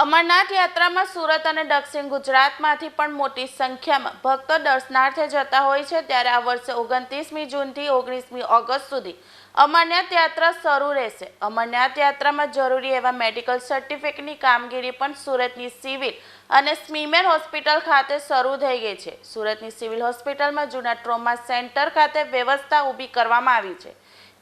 અમરનાથ યાત્રામાં સુરત અને દક્ષિણ ગુજરાતમાંથી પણ મોટી સંખ્યામાં ભક્તો દર્શનાર્થે જતા હોય છે. ત્યારે આ વર્ષે ઓગણત્રીસમી જૂનથી ઓગણીસમી ઓગસ્ટ સુધી અમરનાથ યાત્રા શરૂ રહેશે. અમરનાથ યાત્રામાં જરૂરી એવા મેડિકલ સર્ટિફિકેટની કામગીરી પણ સુરતની સિવિલ અને સ્મીમેર હોસ્પિટલ ખાતે શરૂ થઈ ગઈ છે. સુરતની સિવિલ હોસ્પિટલમાં જૂના ટ્રોમા સેન્ટર ખાતે વ્યવસ્થા ઊભી કરવામાં આવી છે.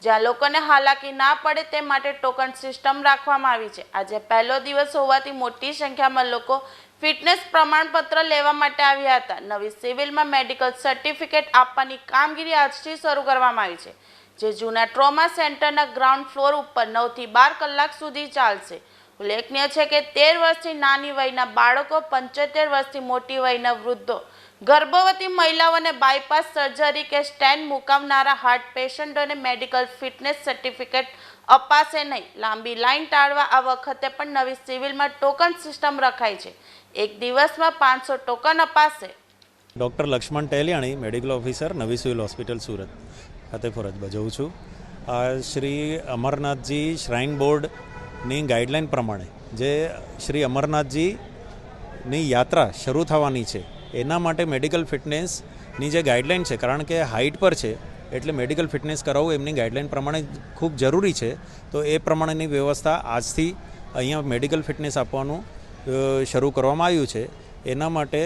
જ્યાં લોકોને હાલાકી ના પડે તે માટે ટોકન સિસ્ટમ રાખવામાં આવી છે. આજે પહેલો દિવસ હોવાથી મોટી સંખ્યામાં લોકો ફિટનેસ પ્રમાણપત્ર લેવા માટે આવ્યા હતા. નવી સિવિલમાં મેડિકલ સર્ટિફિકેટ આપવાની કામગીરી આજથી શરૂ કરવામાં આવી છે, જે જૂના ટ્રોમા સેન્ટરના ગ્રાઉન્ડ ફ્લોર ઉપર નવથી બાર કલાક સુધી ચાલશે. ઉલ્લેખનીય છે કે તેર વર્ષથી નાની વયના બાળકો, પંચોતેર વર્ષથી મોટી વયના વૃદ્ધો, ગર્ભવતી મહિલાઓને બાયપાસ સર્જરી કે સ્ટેન્ડ મુકાવનારા હાર્ટ પેશન્ટોને મેડિકલ ફિટનેસ સર્ટિફિકેટ અપાશે નહીં. લાંબી લાઈન ટાળવા આ વખતે પણ નવી સિવિલમાં ટોકન સિસ્ટમ રખાઈ છે. એક દિવસમાં પાંચસો ટોકન અપાશે. Doctor Laxman Teliyani medical officer નવી સિવિલ હોસ્પિટલ સુરત ખાતે ફરજ બજાવું છું. શ્રી અમરનાથજી શ્રાઇન બોર્ડની ગાઈડલાઇન પ્રમાણે જે શ્રી અમરનાથજીની યાત્રા શરૂ થવાની છે, એના માટે મેડિકલ ફિટનેસની જે ગાઈડલાઇન છે, કારણ કે હાઇટ પર છે, એટલે મેડિકલ ફિટનેસ કરાવવું એમની ગાઈડલાઇન પ્રમાણે ખૂબ જરૂરી છે, તો એ પ્રમાણેની વ્યવસ્થા આજથી અહીંયા મેડિકલ ફિટનેસ આપવાનું શરૂ કરવામાં આવ્યું છે. એના માટે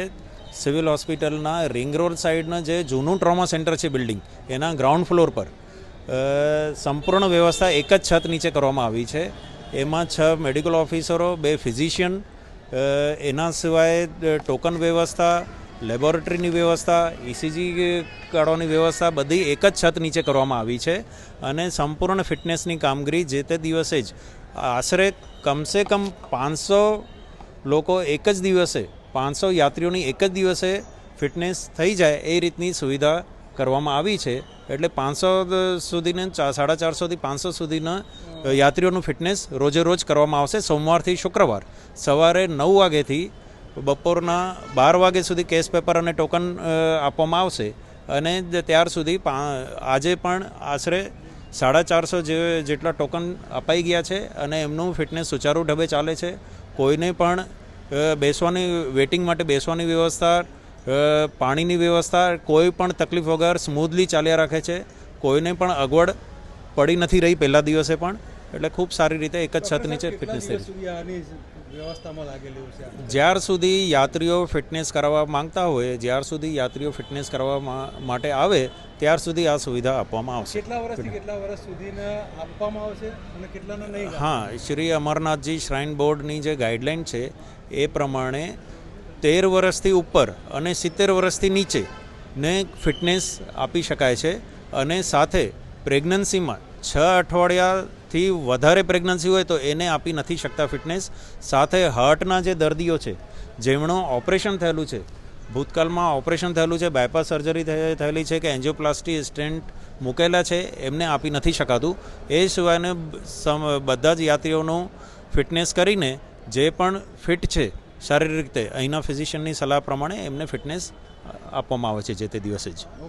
સિવિલ હોસ્પિટલના રિંગ રોડ સાઈડના જે જૂનું ટ્રોમા સેન્ટર છે બિલ્ડિંગ, એના ગ્રાઉન્ડ ફ્લોર પર સંપૂર્ણ વ્યવસ્થા એક જ છત નીચે કરવામાં આવી છે. એમાં છ મેડિકલ ઓફિસરો બે ફિઝિશિયન એના સિવાય ટોકન વ્યવસ્થા લેબોરેટરીની વ્યવસ્થા ઇસીજી કાઢવાની વ્યવસ્થા, બધી એક જ છત નીચે કરવામાં આવી છે. અને સંપૂર્ણ ફિટનેસની કામગીરી જે તે દિવસે જ આશરે કમસે કમ પાંચસો લોકો એક જ દિવસે, પાંચસો યાત્રીઓની એક જ દિવસે ફિટનેસ થઈ જાય એ રીતની સુવિધા કરવામાં આવી છે. એટલે પાંચસો સુધીને સાડા ચારસોથી પાંચસો સુધીના યાત્રીઓનું ફિટનેસ રોજે રોજ કરવામાં આવશે. સોમવારથી શુક્રવાર સવારે નવ વાગ્યાથી બપોરના બાર વાગ્યા સુધી કેસ પેપર અને ટોકન આપવામાં આવશે. અને ત્યાર સુધી આજે પણ આશરે સાડા ચારસો જેટલા ટોકન અપાઈ ગયા છે અને એમનું ફિટનેસ સુચારુ ઢબે ચાલે છે. કોઈને પણ બેસવાની, વેટિંગ માટે બેસવાની વ્યવસ્થા પાણીની વ્યવસ્થા, કોઈ પણ તકલીફ વગર સ્મૂથલી ચાલ્યા રાખે છે. કોઈને પણ અગવડ પડી નથી રહી પહેલા દિવસે પણ. એટલે ખૂબ સારી રીતે એક જ છત નીચે ફિટનેસ થઈ જ્યાર સુધી યાત્રીઓ ફિટનેસ કરાવવા માંગતા હોય જ્યાર સુધી યાત્રીઓ ફિટનેસ કરાવવા માટે આવે ત્યાર સુધી આ સુવિધા આપવામાં આવશે. કેટલા વર્ષથી કેટલા વર્ષ સુધીને આપવામાં આવશે અને કેટલાને નહીં હા શ્રી અમરનાથજી શ્રાઇન બોર્ડની જે ગાઈડલાઇન છે એ પ્રમાણે તેર વર્ષથી ઉપર અને સિત્તેર વર્ષથી નીચે ને ફિટનેસ આપી શકાય છે અને સાથે પ્રેગ્નન્સીમાં છ અઠવાડિયાથી વધારે પ્રેગ્નન્સી હોય તો એને આપી નથી શકતા ફિટનેસ સાથે હાર્ટના જે દર્દીઓ છે, જેમનું ઓપરેશન થયેલું છે, ભૂતકાળમાં ઓપરેશન થયેલું છે બાયપાસ સર્જરી થયે- થયેલી છે કે એન્જિયોપ્લાસ્ટી સ્ટેન્ટ મૂકેલા છે, એમને આપી નથી શકાતું. એ સિવાયને બધા જ યાત્રીઓનું ફિટનેસ કરીને જે પણ ફિટ છે, શારીરિક રીતે અહીંના ફિઝિશિયનની સલાહ પ્રમાણે એમને ફિટનેસ આપવામાં આવે છે જે તે દિવસે જ.